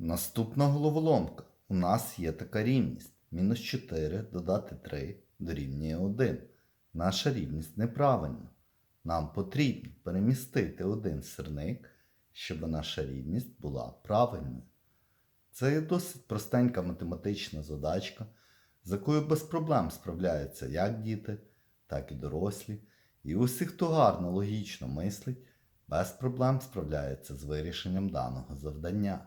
Наступна головоломка. У нас є така рівність. Мінус 4 додати 3 дорівнює 1. Наша рівність неправильна. Нам потрібно перемістити один сирник, щоб наша рівність була правильною. Це є досить простенька математична задачка, з якою без проблем справляються як діти, так і дорослі. І усі, хто гарно логічно мислить, без проблем справляється з вирішенням даного завдання.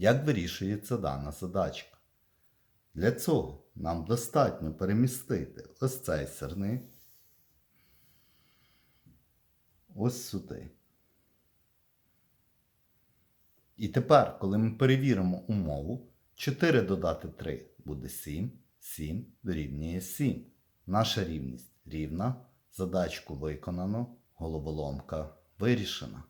Як вирішується дана задачка? Для цього нам достатньо перемістити ось цей сирник ось сюди. І тепер, коли ми перевіримо умову, 4 додати 3 буде 7, 7 дорівнює 7. Наша рівність рівна, задачку виконано, головоломка вирішена.